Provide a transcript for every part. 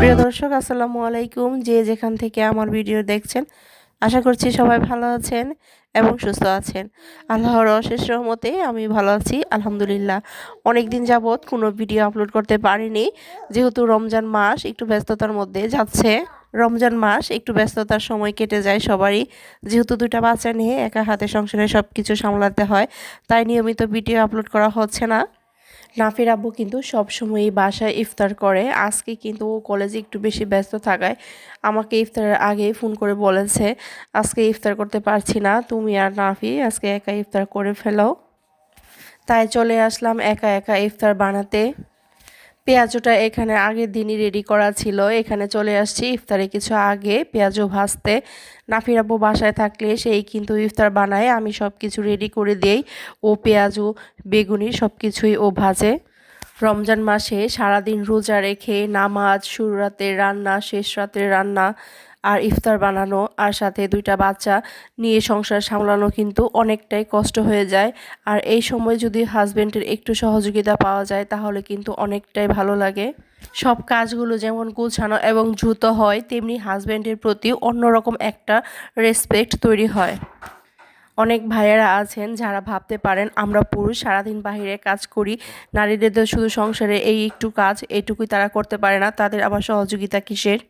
আসসালামু আলাইকুম। যে যেখান থেকে আমার ভিডিও দেখছেন, আশা করছি সবাই ভালো আছেন এবং সুস্থ আছেন। আল্লাহর অশেষ রহমতে আমি ভালো আছি, আলহামদুলিল্লাহ। অনেক দিন যাবৎ কোনো ভিডিও আপলোড করতে পারিনি। যেহেতু রমজান মাস একটু ব্যস্ততার মধ্যে যাচ্ছে, রমজান মাস একটু ব্যস্ততার সময় কেটে যায় সবারই। যেহেতু দুইটা বাচ্চা নিয়ে একা হাতে সংসারে সব কিছু সামলাতে হয়, তাই নিয়মিত ভিডিও আপলোড করা হচ্ছে না। নাফির আব্বু কিন্তু সবসময়ই বাসায় ইফতার করে। আজকে কিন্তু ও কলেজে একটু বেশি ব্যস্ত থাকায় আমাকে ইফতারের আগে ফোন করে বলেছে, আজকে ইফতার করতে পারছি না, তুমি আর নাফি আজকে একা ইফতার করে ফেলো। তাই চলে আসলাম একা একা ইফতার বানাতে। পেঁয়াজটা এখানে আগের দিনই রেডি করা ছিল। এখানে চলে আসছি ইফতারে কিছু আগে। পেঁয়াজও ভাজতে। নাফিরাব্বু বাসায় থাকলে সেই কিন্তু ইফতার বানায়। আমি সব কিছু রেডি করে দিই। ও পেঁয়াজও বেগুনি সব কিছুই ও ভাজে। রমজান মাসে সারাদিন রোজা রেখে নামাজ, শুরু রাতের রান্না, শেষ রাতের রান্না আর ইফতার বানানো আর সাথে দুইটা বাচ্চা নিয়ে সংসার সামলানো কিন্তু অনেকটাই কষ্ট হয়ে যায়। আর এই সময় যদি হাজব্যান্ডের একটু সহযোগিতা পাওয়া যায়, তাহলে কিন্তু অনেকটাই ভালো লাগে। সব কাজগুলো যেমন গোছানো এবং দ্রুত হয়, তেমনি হাজব্যান্ডের প্রতি অন্যরকম একটা রেসপেক্ট তৈরি হয়। অনেক ভাইয়েরা আছেন যারা ভাবতে পারেন, আমরা পুরুষ, সারাদিন বাহিরে কাজ করি, নারীদের শুধু সংসারে এই একটু কাজ এইটুকুই তারা করতে পারে না, তাদের আবার সহযোগিতা কিসের?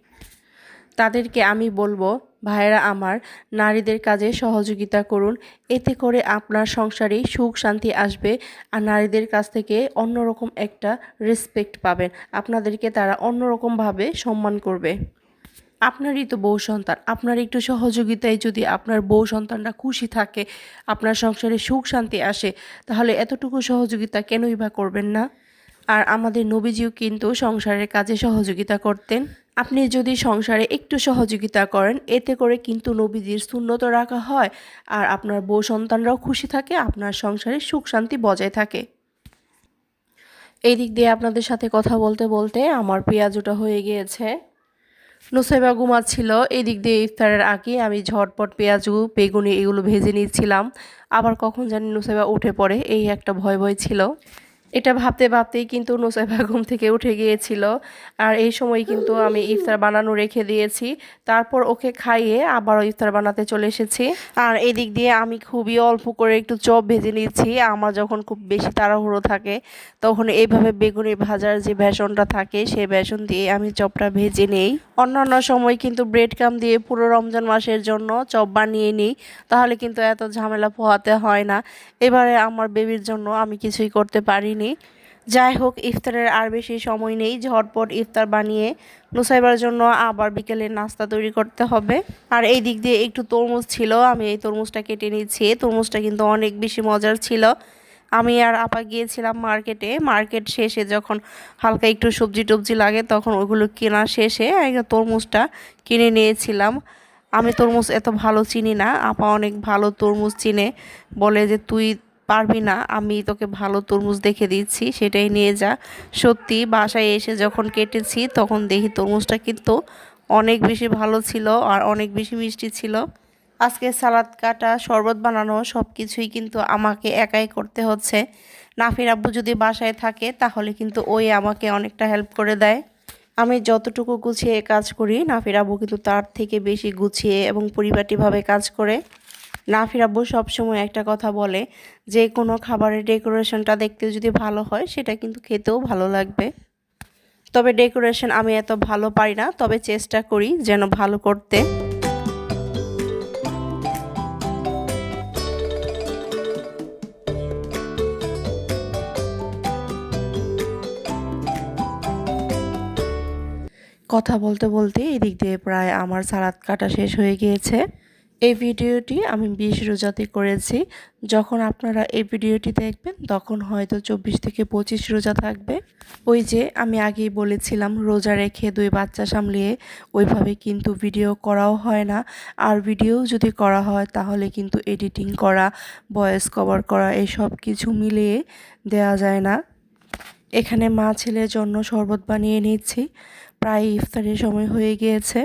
তাদেরকে আমি বলব, ভাইয়েরা আমার, নারীদের কাজে সহযোগিতা করুন। এতে করে আপনার সংসারে সুখ শান্তি আসবে আর নারীদের কাছ থেকে অন্যরকম একটা রেসপেক্ট পাবেন। আপনাদেরকে তারা অন্যরকমভাবে সম্মান করবে। আপনারই তো বউ সন্তান, আপনার একটু সহযোগিতায় যদি আপনার বউ সন্তানরা খুশি থাকে, আপনার সংসারে সুখ শান্তি আসে, তাহলে এতটুকু সহযোগিতা কেনই বা করবেন না? আর আমাদের নবীজিও কিন্তু সংসারের কাজে সহযোগিতা করতেন। আপনি যদি সংসারে একটু সহযোগিতা করেন, এতে করে কিন্তু নবীজির শূন্যত রাখা হয় আর আপনার বউ সন্তানরাও খুশি থাকে, আপনার সংসারে সুখ শান্তি বজায় থাকে। এই দিক দিয়ে আপনাদের সাথে কথা বলতে বলতে আমার পেঁয়াজুটা হয়ে গিয়েছে। নুসাইবা ঘুমাচ্ছিল এই দিক দিয়ে ইফতারের আগে আমি ঝটপট পেঁয়াজু, বেগুনি এগুলো ভেজে নিচ্ছিলাম। আবার কখন জানি নুসাইবা উঠে পড়ে, এই একটা ভয় ভয় ছিল। এটা ভাবতে ভাবতেই কিন্তু নোসাইবা ঘুম থেকে উঠে গিয়েছিল। আর এই সময় কিন্তু আমি ইফতার বানানো রেখে দিয়েছি। তারপর ওকে খাইয়ে আবারও ইফতার বানাতে চলে এসেছি। আর এই দিক দিয়ে আমি খুবই অল্প করে একটু চপ ভেজে নিচ্ছি। আমার যখন খুব বেশি তাড়াহুড়ো থাকে, তখন এইভাবে বেগুনি ভাজার যে বেসনটা থাকে, সেই বেসন দিয়ে আমি চপটা ভেজে নেই। অন্যান্য সময় কিন্তু ব্রেড কাম দিয়ে পুরো রমজান মাসের জন্য চপ বানিয়ে নিই। তাহলে কিন্তু এত ঝামেলা পোহাতে হয় না। এবারে আমার বেবির জন্য আমি কিছুই করতে পারিনি। পারিনি যাই হোক, ইফতারের আর বেশি সময় নেই। ঝটপট ইফতার বানিয়ে নুসাইবার জন্য আবার বিকেলে নাস্তা তৈরি করতে হবে। আর এই দিক দিয়ে একটু তরমুজ ছিল, আমি এই তরমুজটা কেটে নিচ্ছি। তরমুজটা কিন্তু অনেক বেশি মজার ছিল। আমি আর আপা গিয়েছিলাম মার্কেটে। মার্কেট শেষে যখন হালকা একটু সবজি টবজি লাগে, তখন ওগুলো কেনা শেষে তরমুজটা কিনে নিয়েছিলাম। আমি তরমুজ এত ভালো চিনি না। আপা অনেক ভালো তরমুজ চিনে। বলে যে, তুই পারবি না, আমি তোকে ভালো তরমুজ দেখে দিচ্ছি, সেটাই নিয়ে যা। সত্যি, বাসায় এসে যখন কেটেছি, তখন দেখি তরমুজটা কিন্তু অনেক বেশি ভালো ছিল আর অনেক বেশি মিষ্টি ছিল। আজকে সালাদ কাটা, শরবত বানানো সব কিছুই কিন্তু আমাকে একাই করতে হচ্ছে। নাফির আব্বু যদি বাসায় থাকে, তাহলে কিন্তু ওই আমাকে অনেকটা হেল্প করে দেয়। আমি যতটুকু গুছিয়ে কাজ করি, নাফির আব্বু কিন্তু তার থেকে বেশি গুছিয়ে এবং পরিপাটিভাবে কাজ করে। নাফির আব্বু সবসময় একটা কথা বলে যে, কোনো খাবারের ডেকোরেশনটা দেখতে যদি ভালো হয়, সেটা কিন্তু খেতেও ভালো লাগবে। তবে ডেকোরেশন আমি এত ভালো পারি না, তবে চেষ্টা করি যেন ভালো করতে। কথা বলতে বলতে এদিক দিয়ে প্রায় আমার সালাদ কাটা শেষ হয়ে গিয়েছে। এই ভিডিওটি আমি বিশ রোজাতে করেছি। যখন আপনারা এই ভিডিওটি দেখবেন, তখন হয়তো চব্বিশ থেকে পঁচিশ রোজা থাকবে। ওই যে আমি আগেই বলেছিলাম, রোজা রেখে দুই বাচ্চা সামলিয়ে ওইভাবে কিন্তু ভিডিও করাও হয় না। আর ভিডিও যদি করা হয়, তাহলে কিন্তু এডিটিং করা, ভয়েস কভার করা এই সব কিছু মিলিয়ে দেয়া যায় না। এখানে মা ছেলের জন্য শরবত বানিয়ে নিচ্ছি। প্রায় ইফতারের সময় হয়ে গিয়েছে।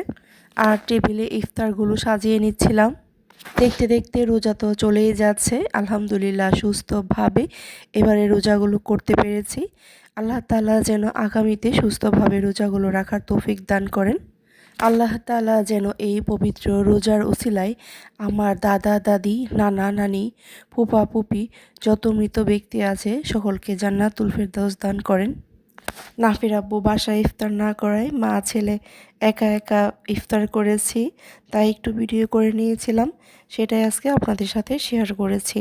আর টেবিলে ইফতারগুলো সাজিয়ে নিচ্ছিলাম। দেখতে দেখতে রোজা তো চলেই যাচ্ছে, আলহামদুলিল্লাহ সুস্থভাবে। এবারে রোজাগুলো করতে পেরেছি। আল্লাহ তালা যেন আগামীতে সুস্থভাবে রোজাগুলো রাখার তৌফিক দান করেন। আল্লাহ তালা যেন এই পবিত্র রোজার উসিলায় আমার দাদা, দাদি, নানা, নানি, ফুপা পুপি যত মৃত ব্যক্তি আছে, সকলকে জান্নাতুল ফেরদৌস দান করেন। নাফির আব্বু বাসায় ইফতার না করায় মা ছেলে একা একা ইফতার করেছি, তাই একটু ভিডিও করে নিয়েছিলাম। সেটাই আজকে আপনাদের সাথে শেয়ার করেছি।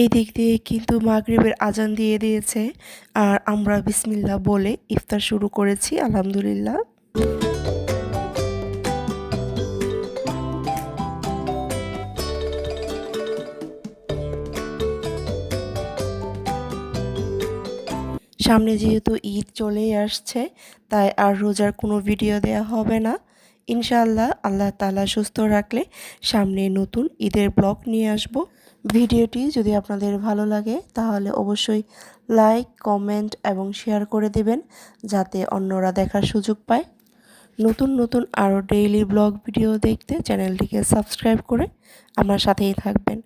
এই দিক দিয়ে কিন্তু মাগরীবের আজান দিয়ে দিয়েছে। আর আমরা বিসমিল্লা বলে ইফতার শুরু করেছি, আলহামদুলিল্লাহ। সামনে যেহেতু ঈদ চলেই আসছে, তাই আর রোজার কোনো ভিডিও দেয়া হবে না। ইনশাআল্লাহ আল্লাহ তালা সুস্থ রাখলে সামনে নতুন ঈদের ব্লগ নিয়ে আসব। ভিডিওটি যদি আপনাদের ভালো লাগে, তাহলে অবশ্যই লাইক কমেন্ট এবং শেয়ার করে দেবেন, যাতে অন্যরা দেখার সুযোগ পায়। নতুন নতুন আরও ডেইলি ব্লগ ভিডিও দেখতে চ্যানেলটিকে সাবস্ক্রাইব করে আমার সাথেই থাকবেন।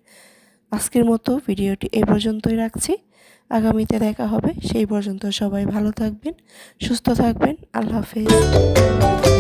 আজকের মতো ভিডিওটি এ পর্যন্তই রাখছি। আগামীতে দেখা হবে, সেই পর্যন্ত সবাই ভালো থাকবেন, সুস্থ থাকবেন। আল্লাহ হাফেজ।